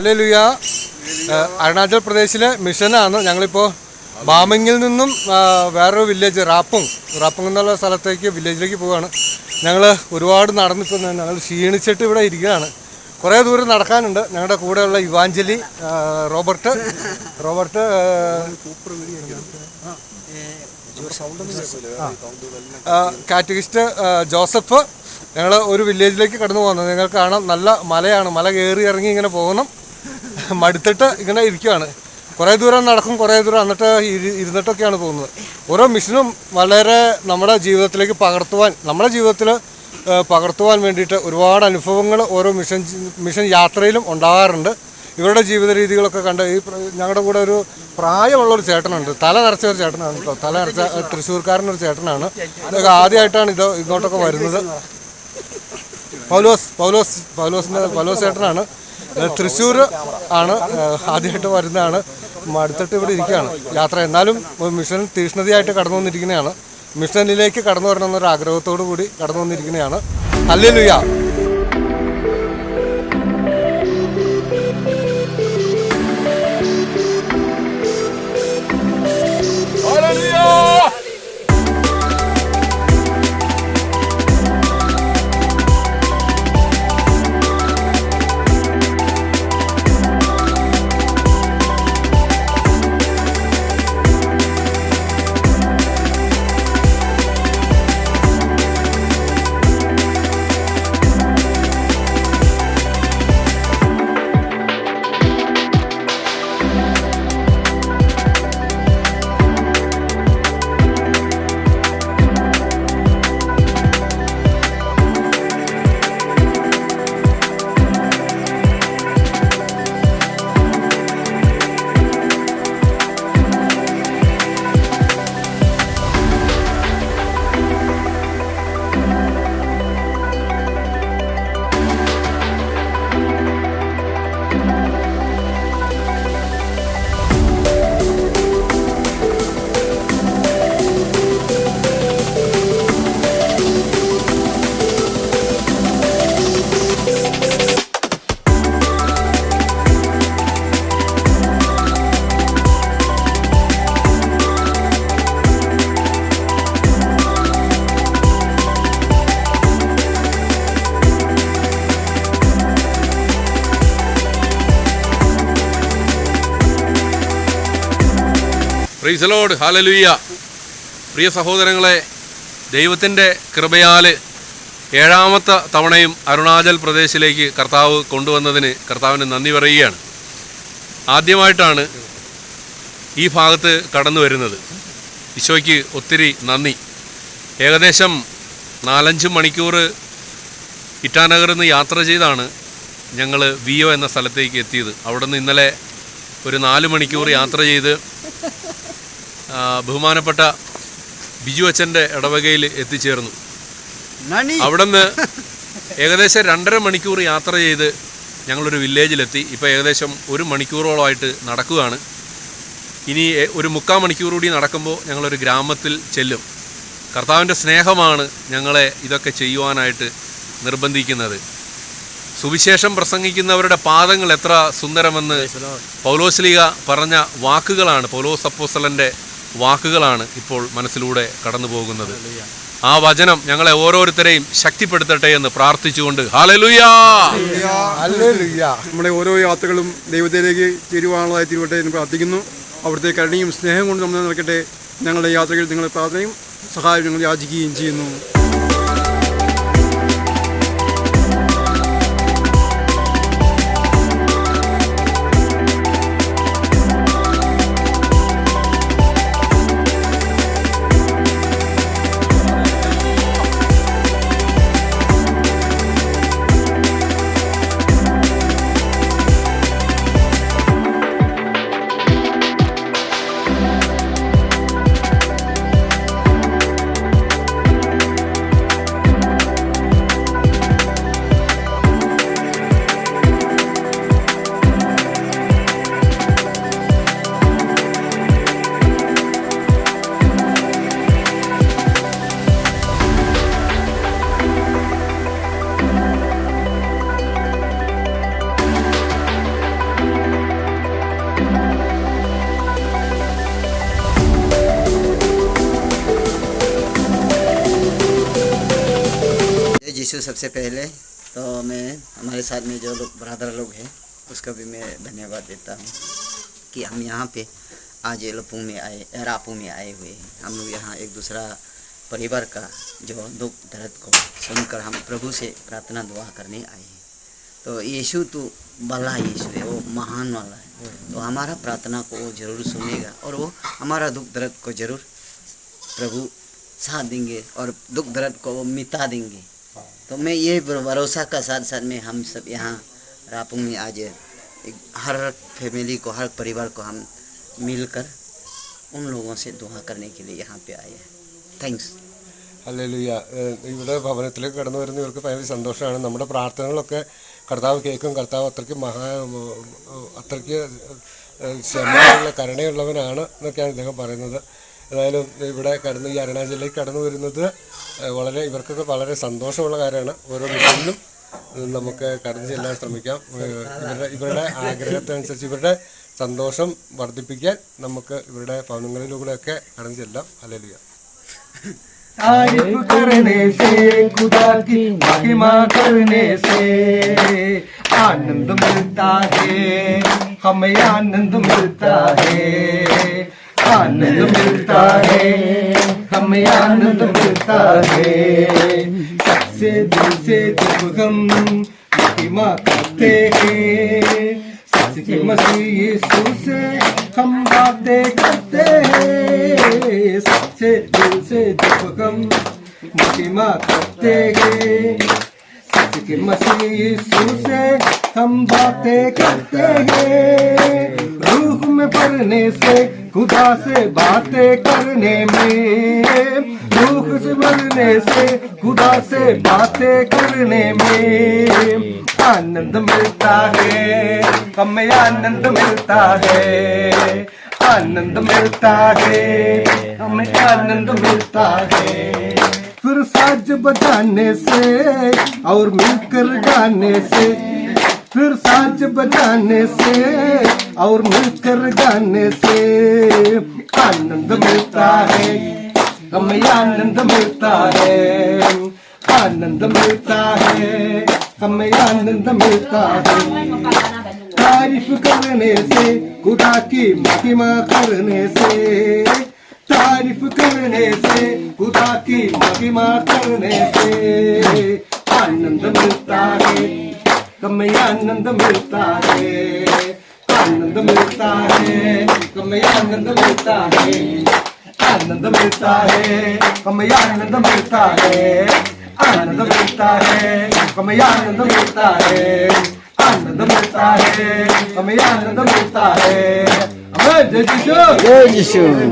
അല്ലേ ലുയ അരുണാചൽ പ്രദേശിലെ മിഷനാണ്. ഞങ്ങളിപ്പോൾ ബാമിങ്ങിൽ നിന്നും വേറൊരു വില്ലേജ് റാപ്പുങ് റാപ്പുങ് എന്നുള്ള സ്ഥലത്തേക്ക് വില്ലേജിലേക്ക് പോവുകയാണ് ഞങ്ങൾ ഒരുപാട് നടന്നിട്ടുണ്ട്. ഞങ്ങൾ ക്ഷീണിച്ചിട്ട് ഇവിടെ ഇരിക്കുകയാണ്. കുറേ ദൂരം നടക്കാനുണ്ട്. ഞങ്ങളുടെ കൂടെയുള്ള evangelist Robert. Robert catechist Joseph. ഞങ്ങൾ ഒരു വില്ലേജിലേക്ക് കടന്നു പോകുന്നത് നിങ്ങൾക്ക് കാണാം. നല്ല മലയാണ്. മല കയറി ഇറങ്ങി ഇങ്ങനെ പോകണം. മടുത്തിട്ട് ഇങ്ങനെ ഇരിക്കുകയാണ് കുറേ ദൂരം നടക്കും കുറേ ദൂരം എന്നിട്ട് ഇരുന്നിട്ടൊക്കെയാണ് പോകുന്നത്. ഓരോ മിഷനും വളരെ നമ്മുടെ ജീവിതത്തിലേക്ക് പകർത്തുവാൻ നമ്മുടെ ജീവിതത്തിൽ പകർത്തുവാൻ വേണ്ടിയിട്ട് ഒരുപാട് അനുഭവങ്ങൾ ഓരോ മിഷൻ മിഷൻ യാത്രയിലും ഉണ്ടാകാറുണ്ട്. ഇവരുടെ ജീവിത രീതികളൊക്കെ കണ്ട് ഈ ഞങ്ങളുടെ കൂടെ ഒരു പ്രായമുള്ള ഒരു ചേട്ടനുണ്ട്. തല നിറച്ച ഒരു ചേട്ടനാണ് കേട്ടോ. തല നിറച്ച തൃശ്ശൂർക്കാരനൊരു ചേട്ടനാണ്. അതൊക്കെ ആദ്യമായിട്ടാണ് ഇത് ഇങ്ങോട്ടൊക്കെ വരുന്നത്. പൗലോസ് പൗലോസ് പൗലോസിന്റെ പൗലോസ് ചേട്ടനാണ്. തൃശ്ശൂർ ആണ് ആദ്യമായിട്ട് വരുന്നതാണ്. അടുത്തിട്ട് ഇവിടെ ഇരിക്കുകയാണ്. യാത്ര എന്നാലും മിഷൻ തീഷ്ണതയായിട്ട് കടന്നു വന്നിരിക്കുന്നതാണ്. മിഷനിലേക്ക് കടന്നു വരണമെന്നൊരു ആഗ്രഹത്തോടു കൂടി കടന്നു വന്നിരിക്കുന്നതാണ്. അല്ലേ പ്രീസലോഡ് ഹാലലുയ്യ പ്രിയ സഹോദരങ്ങളെ ദൈവത്തിന്റെ കൃപയാൽ ഏഴാമത്തെ തവണയും അരുണാചൽ പ്രദേശിലേക്ക് കർത്താവ് കൊണ്ടുവന്നതിന് കർത്താവിന് നന്ദി പറയുകയാണ്. ആദ്യമായിട്ടാണ് ഈ ഭാഗത്ത് കടന്നു വരുന്നത്. ഈശോയ്ക്ക് ഒത്തിരി നന്ദി. ഏകദേശം നാലഞ്ച് മണിക്കൂർ ഇറ്റാനഗറിൽ നിന്ന് യാത്ര ചെയ്താണ് ഞങ്ങൾ വിയോ എന്ന സ്ഥലത്തേക്ക് എത്തിയത്. അവിടെ നിന്ന് ഇന്നലെ ഒരു നാല് മണിക്കൂർ യാത്ര ചെയ്ത് ബഹുമാനപ്പെട്ട ബിജു അച്ഛന്റെ ഇടവകയിൽ എത്തിച്ചേർന്നു. അവിടെ നിന്ന് ഏകദേശം രണ്ടര മണിക്കൂർ യാത്ര ചെയ്ത് ഞങ്ങളൊരു വില്ലേജിലെത്തി. ഇപ്പോൾ ഏകദേശം ഒരു മണിക്കൂറോളമായിട്ട് നടക്കുകയാണ്. ഇനി ഒരു മുക്കാൽ മണിക്കൂർ കൂടി നടക്കുമ്പോൾ ഞങ്ങളൊരു ഗ്രാമത്തിൽ ചെല്ലും. കർത്താവിന്റെ സ്നേഹമാണ് ഞങ്ങളെ ഇതൊക്കെ ചെയ്യുവാനായിട്ട് നിർബന്ധിക്കുന്നത്. സുവിശേഷം പ്രസംഗിക്കുന്നവരുടെ പാദങ്ങൾ എത്ര സുന്ദരമെന്ന് പൗലോസ്ലിക പറഞ്ഞ വാക്കുകളാണ് പൗലോസ് അപ്പോസ്തലന്റെ വാക്കുകളാണ് ഇപ്പോൾ മനസ്സിലൂടെ കടന്നു പോകുന്നത്. ആ വചനം ഞങ്ങളെ ഓരോരുത്തരെയും ശക്തിപ്പെടുത്തട്ടെ എന്ന് പ്രാർത്ഥിച്ചുകൊണ്ട്. നമ്മുടെ ഓരോ യാത്രകളും ദൈവത്തിലേക്ക് ചേരുവാനുള്ളതായി തീരുവട്ടെ എന്ന് പ്രാർത്ഥിക്കുന്നു. അവിടുത്തെ കരുണയും സ്നേഹം കൊണ്ട് നമ്മൾ നടക്കട്ടെ ഞങ്ങളുടെ യാത്രയിൽ നിങ്ങളുടെ പ്രാർത്ഥനയും സഹായം ഞങ്ങൾ യാചിക്കുകയും ചെയ്യുന്നു. सबसे पहले तो मैं, हमारे साथ में जो लोग ब्रदर लोग हैं, उसका भी मैं धन्यवाद देता हूँ कि हम यहाँ पे आज लपू में आए रापू में आए हुए हैं। हम लोग यहाँ एक दूसरा परिवार का जो दुख, दर्द को सुनकर हम प्रभु से प्रार्थना, दुआ करने आए हैं। तो यीशु तो भला यीशु है, वो महान वाला है। तो हमारा प्रार्थना को वो ज़रूर सुनेगा और वो हमारा दुख, दर्द को ज़रूर प्रभु साथ देंगे और दुख, दर्द को वो मिटा देंगे। तो मैं ये भरोसा का साथ साथ में हम सब यहाँ रापुंग में आज एक हर फैमिली को हर परिवार को हम मिलकर उन लोगों से दुआ करने के लिए यहाँ पे आए हैं थैंक्स അല്ലെലുയ്യ ഇവിടെ ഭവനത്തിലേക്ക് കടന്നു വരുന്ന ഇവർക്ക് ഭയങ്കര സന്തോഷമാണ് നമ്മുടെ പ്രാർത്ഥനകളൊക്കെ കർത്താവ് കേൾക്കും കർത്താവ് അത്രയ്ക്ക് മഹാ അത്രയ്ക്ക് ക്ഷമയുള്ള കരുണയുള്ളവനാണ് എന്നൊക്കെയാണ് ഇദ്ദേഹം പറയുന്നത് ഏതായാലും ഇവിടെ കടന്ന് ഈ അരുണാചലിലേക്ക് കടന്നു വരുന്നത് ഏഹ്, വളരെ ഇവർക്കൊക്കെ വളരെ സന്തോഷമുള്ള കാര്യമാണ് ഓരോ മിഷനിലും നമുക്ക് കടന്നു ചെല്ലാൻ ശ്രമിക്കാം ഏഹ്, ഇവരുടെ ഇവരുടെ ആഗ്രഹത്തിനനുസരിച്ച് ഇവരുടെ സന്തോഷം വർദ്ധിപ്പിക്കാൻ നമുക്ക് ഇവരുടെ ഭവനങ്ങളിലൂടെയൊക്കെ കടന്നു ചെല്ലാം അല്ലെലുയ്യ तारीफ करने से खुदा की महिमा करने से आनंद मिलता है हमें आनंद मिलता है आनंद मिलता है, हमें आनंद मिलता है। सबसे दिल से जब हम महिमा करते हैं सच के मसीह यीशु से हम बातें करते हैं। सच्चे दिल से जब हम महिमा करते हैं के मसीह यीशु से हम बातें करते हैं। रूह में पढ़ने से, खुदा से बातें करने में। रूह से बढ़ने से, खुदा से बातें करने में। आनंद मिलता है, हमें आनंद मिलता है। आनंद मिलता है, हमें आनंद मिलता है। फिर साज बजाने से और मिलकर गाने से। फिर साज बजाने से और मिलकर गाने से। आनंद मिलता है, हमें आनंद मिलता है। आनंद मिलता है, हमें आनंद मिलता है। तारीफ़ करने से, खुदा की महिमा करने से। तारीफ़ करने से खुदा की महिमा करने से आनंद मिलता है हमें आनंद मिलता है आनंद मिलता है हमें आनंद मिलता है आनंद मिलता है हमें आनंद मिलता है आनंद मिलता है हमें आनंद मिलता है आनंद मिलता है हमें आनंद मिलता है Hey, dedişim. Dedişim.